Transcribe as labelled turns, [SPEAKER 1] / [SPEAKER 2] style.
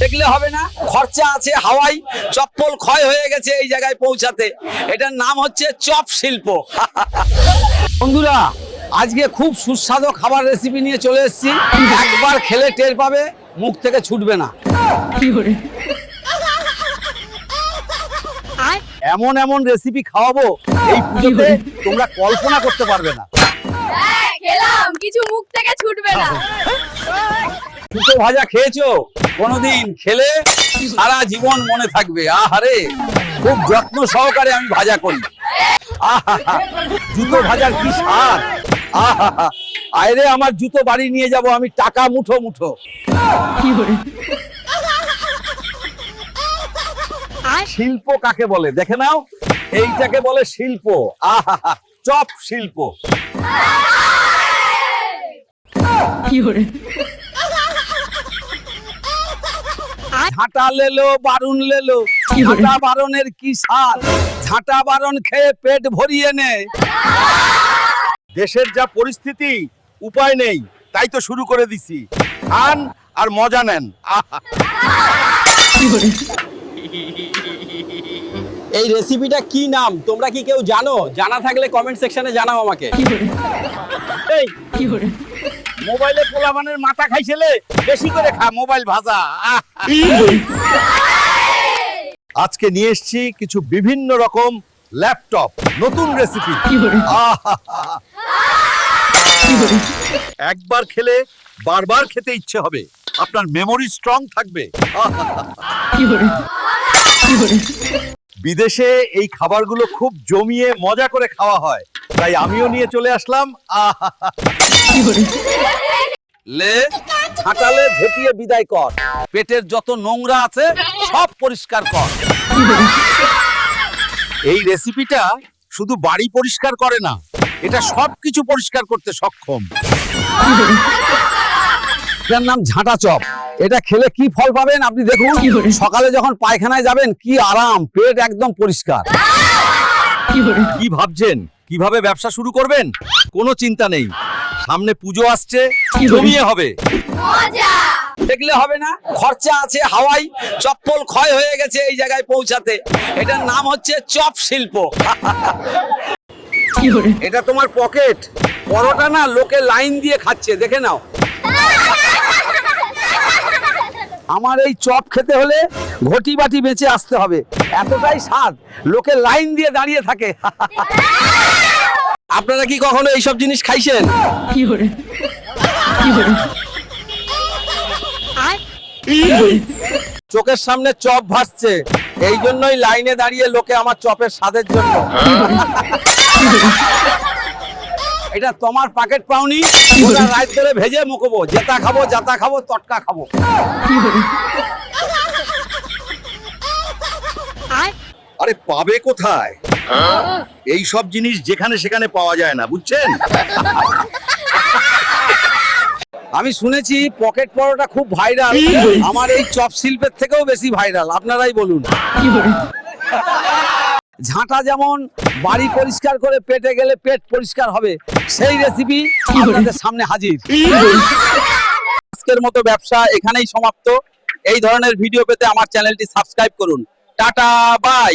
[SPEAKER 1] দেখলে হবে না খরচা আছে হাওয়াই চপ্পল ক্ষয় হয়ে গেছে এই জায়গায় পৌঁছাতে। এটার নাম হচ্ছে চপ শিল্প। বন্ধুরা আজকে খুব সুস্বাদু খাবার রেসিপি নিয়ে চলে এসেছি। একবার খেলে টের পাবে মুখ থেকে ছুটবে না। এমন এমন রেসিপি খাওয়াবো এই পুজোতে তোমরা কল্পনা করতে পারবে না।
[SPEAKER 2] হ্যাঁ খেলাম কিছু মুখ থেকে ছুটবে না।
[SPEAKER 1] ভাজা খেয়েছো? কোনোদিন খেলে সারা জীবন মনে থাকবে। আহারে, খুব যত্ন সহকারে আমি ভাজা করি। জুতো ভাজার কি স্বাদ? আহা আমার জুতো বাড়ি নিয়ে যাব, আমি টাকা মুঠো মুঠো। শিল্প কাকে বলে? দেখে নাও। এইটাকে বলে শিল্প। আহা, চপ শিল্প। ঝাঁটা লেলো বারুন লেলো। ঝাঁটা বারণের কি স্বাদ? ঝাঁটা বারণ খেয়ে পেট ভরিয়ে নে
[SPEAKER 3] দেশের যা পরিস্থিতি উপায় নেই তাই তো শুরু করে দিছি। খান আর মজা নেন। আহা।
[SPEAKER 1] এই রেসিপিটা কি নাম? তোমরা কি কেউ জানো? জানা থাকলে কমেন্ট সেকশনে জানাও আমাকে।
[SPEAKER 3] এই। মোবাইলে পোলাবানের মাথা খাইছিলে? বেশি করে খা মোবাইল ভাজা! আজকে নিয়ে এসেছি কিছু বিভিন্ন রকম ল্যাপটপ নতুন রেসিপি একবার খেলে বারবার খেতে ইচ্ছে হবে। আপনার মেমোরি স্ট্রং থাকবে। বিদেশে এই খাবারগুলো খুব জমিয়ে মজা করে খাওয়া হয়। তাই আমিও নিয়ে চলে আসলাম।
[SPEAKER 1] লে ছাটালে ঝেঁটিয়ে বিদায় কর। পেটের যত নোংরা আছে, সব পরিষ্কার কর।
[SPEAKER 3] এই রেসিপিটা শুধু বাড়ি পরিষ্কার করে না, এটা সবকিছু পরিষ্কার করতে সক্ষম।
[SPEAKER 1] এটার নাম ঝাঁটা চপ। এটা খেলে কি ফল পাবেন আপনি দেখুন। সকালে যখন পায়খানায় যাবেন কি আরাম পেট একদম পরিষ্কার।
[SPEAKER 3] কি ভাবছেন? কীভাবে ব্যবসা শুরু করবেন? কোনো চিন্তা নেই। সামনে পুজো আসছে জমিয়ে হবে।
[SPEAKER 1] দেখলে হবে না? খরচা আছে হাওয়াই চপ্পল ক্ষয় হয়ে গেছে এই জায়গায় পৌঁছাতে। এটার নাম হচ্ছে চপ শিল্প। এটা তোমার পকেট। পরোটা না লোকে লাইন দিয়ে খাচ্ছে দেখে নাও। আমার এই চপ খেতে হলে ঘটি বাটি বেঁচে আসতে হবে। এতটাই স্বাদ লোকে লাইন দিয়ে দাঁড়িয়ে থাকে। আপনারা কি কখনো এইসব জিনিস খাইছেন? চোখের সামনে চপ ভাসছে এই জন্যই লাইনে দাঁড়িয়ে লোকে আমার চপের স্বাদের জন্য। এটা তোমার পাকেট পাওনি ওটা রাত ধরে ভেজে মুখবো। জেতা খাব জাতা খাব তটকা খাব।
[SPEAKER 3] আরে পাবে কোথায়? এই সব জিনিস যেখানে সেখানে পাওয়া যায় না বুঝছেন?
[SPEAKER 1] আমি শুনেছি পকেট পরোটা খুব ভাইরাল আমার এই চপ শিল্পের থেকেও বেশি ভাইরাল আপনারাই বলুন। ঝাঁটা যেমন বাড়ি পরিষ্কার করে পেটে গেলে পেট পরিষ্কার হবে সেই রেসিপি আপনাদের সামনে হাজির। আজকের মতো ব্যবসা এখানেই সমাপ্ত। এই ধরনের ভিডিও পেতে আমার চ্যানেলটি সাবস্ক্রাইব করুন। Tata bye